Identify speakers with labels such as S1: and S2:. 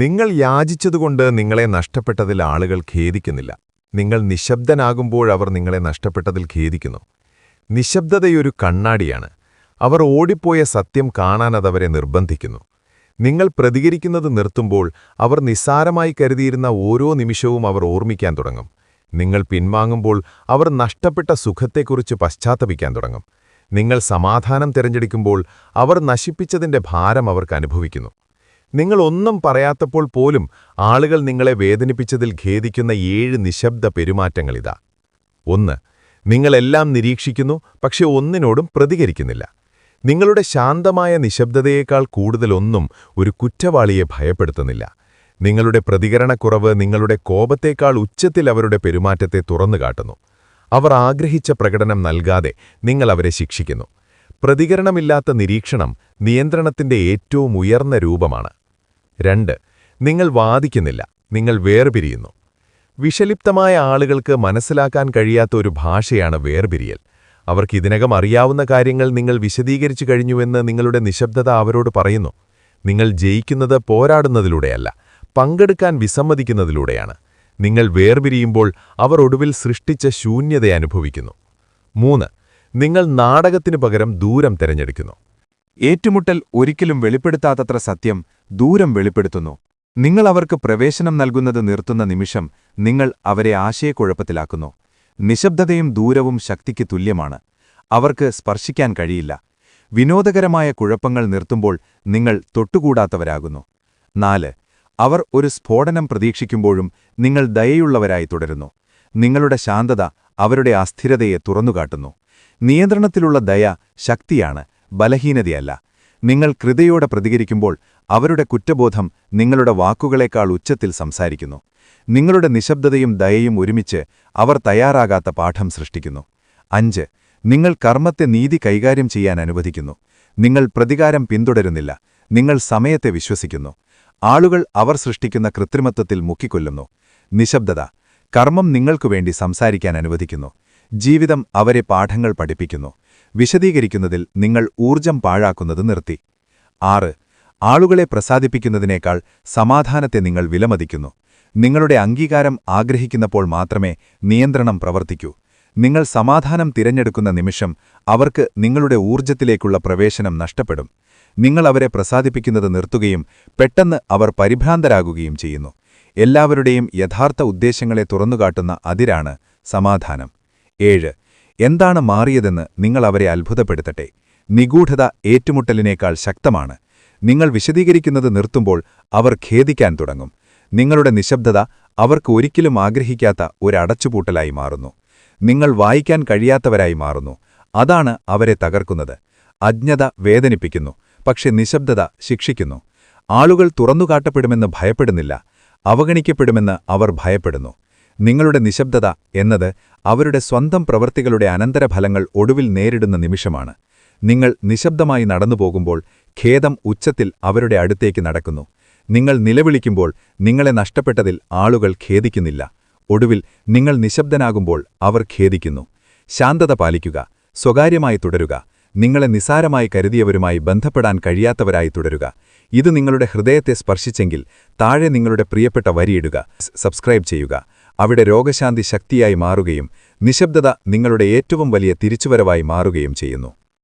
S1: നിങ്ങൾ യാചിച്ചതുകൊണ്ട് നിങ്ങളെ നഷ്ടപ്പെട്ടതിൽ ആളുകൾ ഖേദിക്കുന്നില്ല. നിങ്ങൾ നിശബ്ദനാകുമ്പോഴവർ നിങ്ങളെ നഷ്ടപ്പെട്ടതിൽ ഖേദിക്കുന്നു. നിശബ്ദതയൊരു കണ്ണാടിയാണ്. അവർ ഓടിപ്പോയ സത്യം കാണാനതവരെ നിർബന്ധിക്കുന്നു. നിങ്ങൾ പ്രതികരിക്കുന്നത് നിർത്തുമ്പോൾ അവർ നിസ്സാരമായി കരുതിയിരുന്ന ഓരോ നിമിഷവും അവർ ഓർമ്മിക്കാൻ തുടങ്ങും. നിങ്ങൾ പിൻവാങ്ങുമ്പോൾ അവർ നഷ്ടപ്പെട്ട സുഖത്തെക്കുറിച്ച് പശ്ചാത്തപിക്കാൻ തുടങ്ങും. നിങ്ങൾ സമാധാനം തിരഞ്ഞെടുക്കുമ്പോൾ അവർ നശിപ്പിച്ചതിന്റെ ഭാരം അവർക്ക് അനുഭവിക്കുന്നു. നിങ്ങൾ ഒന്നും പറയാത്തപ്പോൾ പോലും ആളുകൾ നിങ്ങളെ വേദനിപ്പിച്ചതിൽ ഖേദിക്കുന്ന ഏഴ് നിശബ്ദ പെരുമാറ്റങ്ങളിതാ. ഒന്ന് നിങ്ങളെല്ലാം നിരീക്ഷിക്കുന്നു പക്ഷെ ഒന്നിനോടും പ്രതികരിക്കുന്നില്ല. നിങ്ങളുടെ ശാന്തമായ നിശബ്ദതയേക്കാൾ കൂടുതലൊന്നും ഒരു കുറ്റവാളിയെ ഭയപ്പെടുത്തുന്നില്ല. നിങ്ങളുടെ പ്രതികരണക്കുറവ് നിങ്ങളുടെ കോപത്തേക്കാൾ ഉച്ചത്തിൽ അവരുടെ പെരുമാറ്റത്തെ തുറന്നുകാട്ടുന്നു അവർ ആഗ്രഹിച്ച പ്രകടനം നൽകാതെ നിങ്ങൾ അവരെ ശിക്ഷിക്കുന്നു. പ്രതികരണമില്ലാത്ത നിരീക്ഷണം നിയന്ത്രണത്തിന്റെ ഏറ്റവും ഉയർന്ന രൂപമാണ്. രണ്ട് നിങ്ങൾ വാദിക്കുന്നില്ല നിങ്ങൾ വേർപിരിയുന്നു. വിഷലിപ്തമായ ആളുകൾക്ക് മനസ്സിലാക്കാൻ കഴിയാത്ത ഒരു ഭാഷയാണ് വേർപിരിയൽ. അവർക്ക് ഇതിനകം അറിയാവുന്ന കാര്യങ്ങൾ നിങ്ങൾ വിശദീകരിച്ചു കഴിഞ്ഞുവെന്ന് നിങ്ങളുടെ നിശബ്ദത അവരോട് പറയുന്നു. നിങ്ങൾ ജയിക്കുന്നത് പോരാടുന്നതിലൂടെയല്ല പങ്കെടുക്കാൻ വിസമ്മതിക്കുന്നതിലൂടെയാണ്. നിങ്ങൾ വേർപിരിയുമ്പോൾ അവർ ഒടുവിൽ സൃഷ്ടിച്ച ശൂന്യത അനുഭവിക്കുന്നു മൂന്ന് നിങ്ങൾ നാടകത്തിനു പകരം ദൂരം തിരഞ്ഞെടുക്കുന്നു.
S2: ഏറ്റുമുട്ടൽ ഒരിക്കലും വെളിപ്പെടുത്താത്തത്ര സത്യം ദൂരം വെളിപ്പെടുത്തുന്നു. നിങ്ങൾ അവർക്ക് പ്രവേശനം നൽകുന്നത് നിർത്തുന്ന നിമിഷം നിങ്ങൾ അവരെ ആശയക്കുഴപ്പത്തിലാക്കുന്നു. നിശബ്ദതയും ദൂരവും ശക്തിക്ക് തുല്യമാണ്. അവർക്ക് സ്പർശിക്കാൻ കഴിയില്ല. വിനോദകരമായ കുഴപ്പങ്ങൾ നിർത്തുമ്പോൾ നിങ്ങൾ തൊട്ടുകൂടാത്തവരാകുന്നു. നാല് അവർ ഒരു സ്ഫോടനം പ്രതീക്ഷിക്കുമ്പോഴും നിങ്ങൾ ദയയുള്ളവരായി തുടരുന്നു. നിങ്ങളുടെ ശാന്തത അവരുടെ അസ്ഥിരതയെ തുറന്നുകാട്ടുന്നു. നിയന്ത്രണത്തിലുള്ള ദയ ശക്തിയാണ്. ബലഹീനതയല്ല. നിങ്ങൾ കൃതയോടെ പ്രതികരിക്കുമ്പോൾ അവരുടെ കുറ്റബോധം നിങ്ങളുടെ വാക്കുകളേക്കാൾ ഉച്ചത്തിൽ സംസാരിക്കുന്നു. നിങ്ങളുടെ നിശബ്ദതയും ദയയും ഒരുമിച്ച് അവർ തയ്യാറാകാത്ത പാഠം സൃഷ്ടിക്കുന്നു. അഞ്ച് നിങ്ങൾ കർമ്മത്തെ നീതി കൈകാര്യം ചെയ്യാൻ അനുവദിക്കുന്നു. നിങ്ങൾ പ്രതികാരം പിന്തുടരുന്നില്ല. നിങ്ങൾ സമയത്തെ വിശ്വസിക്കുന്നു. ആളുകൾ അവർ സൃഷ്ടിക്കുന്ന കൃത്രിമത്വത്തിൽ മുക്കിക്കൊല്ലുന്നു. നിശബ്ദത കർമ്മം നിങ്ങൾക്കുവേണ്ടി സംസാരിക്കാൻ അനുവദിക്കുന്നു. ജീവിതം അവരെ പാഠങ്ങൾ പഠിപ്പിക്കുന്നു. വിശദീകരിക്കുന്നതിൽ നിങ്ങൾ ഊർജം പാഴാക്കുന്നത് നിർത്തി. ആറ് ആളുകളെ പ്രസാദിപ്പിക്കുന്നതിനേക്കാൾ സമാധാനത്തെ നിങ്ങൾ വിലമതിക്കുന്നു. നിങ്ങളുടെ അംഗീകാരം ആഗ്രഹിക്കുന്നപ്പോൾ മാത്രമേ നിയന്ത്രണം പ്രവർത്തിക്കൂ. നിങ്ങൾ സമാധാനം തിരഞ്ഞെടുക്കുന്ന നിമിഷം അവർക്ക് നിങ്ങളുടെ ഊർജത്തിലേക്കുള്ള പ്രവേശനം നഷ്ടപ്പെടും. നിങ്ങൾ അവരെ പ്രസാദിപ്പിക്കുന്നത് നിർത്തുകയും പെട്ടെന്ന് അവർ പരിഭ്രാന്തരാകുകയും ചെയ്യുന്നു. എല്ലാവരുടെയും യഥാർത്ഥ ഉദ്ദേശങ്ങളെ തുറന്നുകാട്ടുന്ന അതിരാണ് സമാധാനം. ഏഴ് എന്താണ് മാറിയതെന്ന് നിങ്ങൾ അവരെ അത്ഭുതപ്പെടുത്തട്ടെ. നിഗൂഢത ഏറ്റുമുട്ടലിനേക്കാൾ ശക്തമാണ്. നിങ്ങൾ വിശദീകരിക്കുന്നത് നിർത്തുമ്പോൾ അവർ ഖേദിക്കാൻ തുടങ്ങും. നിങ്ങളുടെ നിശബ്ദത അവർക്ക് ഒരിക്കലും ആഗ്രഹിക്കാത്ത ഒരു അടച്ചുപൂട്ടലായി മാറുന്നു. നിങ്ങൾ വായിക്കാൻ കഴിയാത്തവരായി മാറുന്നു. അതാണ് അവരെ തകർക്കുന്നത്. അജ്ഞത വേദനിപ്പിക്കുന്നു പക്ഷെ നിശബ്ദത ശിക്ഷിക്കുന്നു. ആളുകൾ തുറന്നുകാട്ടപ്പെടുമെന്ന് ഭയപ്പെടുന്നില്ല അവഗണിക്കപ്പെടുമെന്ന് അവർ ഭയപ്പെടുന്നു. നിങ്ങളുടെ നിശബ്ദത എന്നത് അവരുടെ സ്വന്തം പ്രവൃത്തികളുടെ അനന്തരഫലങ്ങൾ ഒടുവിൽ നേരിടുന്ന നിമിഷമാണ്. നിങ്ങൾ നിശബ്ദമായി നടന്നുപോകുമ്പോൾ ഖേദം ഉച്ചത്തിൽ അവരുടെ അടുത്തേക്ക് നടക്കുന്നു. നിങ്ങൾ നിലവിളിക്കുമ്പോൾ നിങ്ങളെ നഷ്ടപ്പെട്ടതിൽ ആളുകൾ ഖേദിക്കുന്നില്ല. ഒടുവിൽ നിങ്ങൾ നിശബ്ദനാകുമ്പോൾ അവർ ഖേദിക്കുന്നു. ശാന്തത പാലിക്കുക സ്വകാര്യമായി തുടരുക നിങ്ങളെ നിസാരമായി കരുതിയവരുമായി ബന്ധപ്പെടാൻ കഴിയാത്തവരായി തുടരുക. ഇത് നിങ്ങളുടെ ഹൃദയത്തെ സ്പർശിച്ചെങ്കിൽ താഴെ നിങ്ങളുടെ പ്രിയപ്പെട്ട വരിയിടുക സബ്സ്ക്രൈബ് ചെയ്യുക. അവിടെ രോഗശാന്തി ശക്തിയായി മാറുകയും നിശബ്ദത നിങ്ങളുടെ ഏറ്റവും വലിയ തിരിച്ചുവരവായി മാറുകയും ചെയ്യുന്നു.